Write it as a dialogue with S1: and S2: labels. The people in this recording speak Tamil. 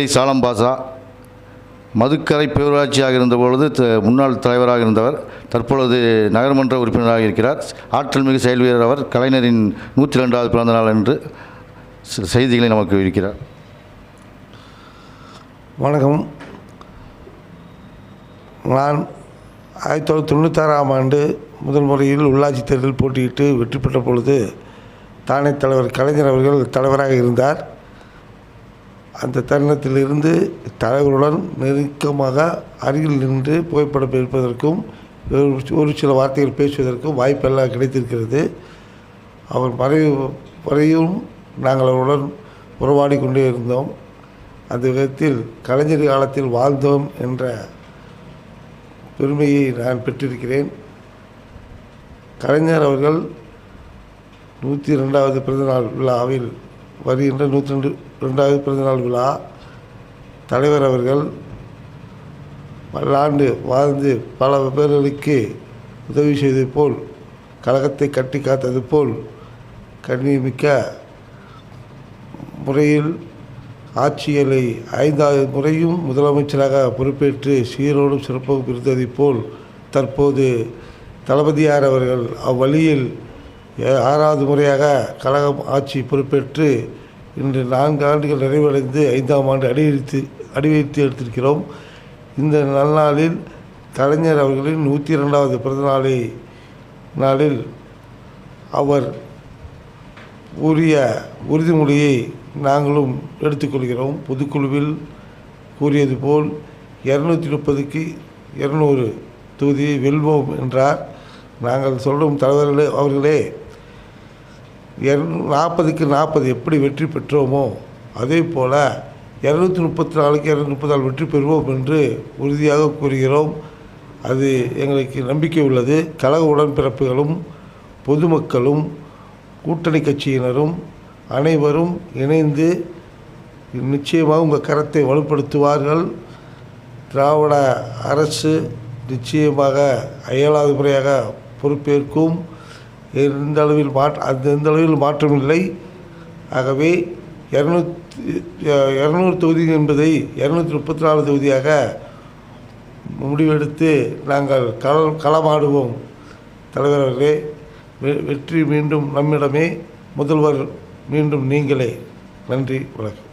S1: சாலம் பாசா மதுக்கரை பேரூராட்சியாக இருந்தபொழுது முன்னாள் தலைவராக இருந்தவர் தற்பொழுது நகரமன்ற உறுப்பினராக இருக்கிறார். ஆற்றல் மிகு செயல் வீரர் அவர் கலைஞரின் நூற்றி ரெண்டாவது பிறந்த நாள் என்று செய்திகளை நமக்கு இருக்கிறார்.
S2: வணக்கம். நான் ஆயிரத்தி தொள்ளாயிரத்தி தொண்ணூத்தாறாம் ஆண்டு முதல் முறையில் உள்ளாட்சி தேர்தலில் போட்டியிட்டு வெற்றி பெற்ற பொழுது தானே தலைவர் கலைஞர் அவர்கள் தலைவராக இருந்தார். அந்த தருணத்திலிருந்து தலைவருடன் நெருக்கமாக அருகில் நின்று புகைப்படம் எடுப்பதற்கும் ஒரு- ஒரு சில வார்த்தைகள் பேசுவதற்கும் வாய்ப்பெல்லாம் கிடைத்திருக்கிறது. அவர் மறைவு வரையும் நாங்கள் அவருடன் உறவாடி கொண்டே இருந்தோம். அந்த விதத்தில் கலைஞர் காலத்தில் வாழ்ந்தோம் என்ற பெருமையை நான் பெற்றிருக்கிறேன். கலைஞர் அவர்கள் நூற்றி ரெண்டாவது பிறந்தநாள் விழாவில் வருகின்ற நூற்றி ரெண்டு ரெண்டாவது பிறந்தநாள் விழா. தலைவர் அவர்கள் பல்லாண்டு வாழ்ந்து பல பேர்களுக்கு உதவி செய்தது போல் கழகத்தை கட்டி காத்தது போல் கண்ணியமிக்க முறையில் ஆட்சியலை ஐந்தாவது முறையும் முதலமைச்சராக பொறுப்பேற்று சீரோடும் சிறப்பாகவும் இருந்ததைப் போல் தற்போது தளபதியார் அவர்கள் அவ்வழியில் ஆறாவது முறையாக கழகம் ஆட்சி பொறுப்பேற்று இன்று நான்கு ஆண்டுகள் நிறைவடைந்து ஐந்தாம் ஆண்டு அடியெடுத்து அடிவைத்து எடுத்திருக்கிறோம். இந்த நன்னாளில் கலைஞர் அவர்களின் நூற்றி இரண்டாவது பிறந்தநாளை நாளில் அவர் உரிய உறுதிமொழியை நாங்களும் எடுத்துக்கொள்கிறோம். பொதுக்குழுவில் கூறியது போல் இரநூத்தி முப்பதுக்கு இரநூறு தொகுதியை வெல்வோம் என்றார். நாங்கள் சொல்லும் தலைவர்களே அவர்களே. இரநூ நாற்பதுக்கு நாற்பது எப்படி வெற்றி பெற்றோமோ அதே போல் இரநூத்தி முப்பத்தி நாலுக்கு இரநூத்தி முப்பத்தி நாலு வெற்றி பெறுவோம் என்று உறுதியாக கூறுகிறோம். அது எங்களுக்கு நம்பிக்கை உள்ளது. கழக உடன்பிறப்புகளும் பொதுமக்களும் கூட்டணி கட்சியினரும் அனைவரும் இணைந்து நிச்சயமாக உங்கள் கரத்தை வலுப்படுத்துவார்கள். திராவிட அரசு நிச்சயமாக ஏழாவது முறையாக பொறுப்பேற்கும். எந்த அளவில் மாற்ற அந்த எந்த அளவில் மாற்றமில்லை. ஆகவே இரநூத்தி இரநூறு தொகுதி என்பதை இரநூத்தி முப்பத்தி நாலு தொகுதியாக முடிவெடுத்து நாங்கள் கள களமாடுவோம். தலைவர் அவர்களே வெ- வெற்றி மீண்டும் நம்மிடமே. முதல்வர் மீண்டும் நீங்களே. நன்றி வணக்கம்.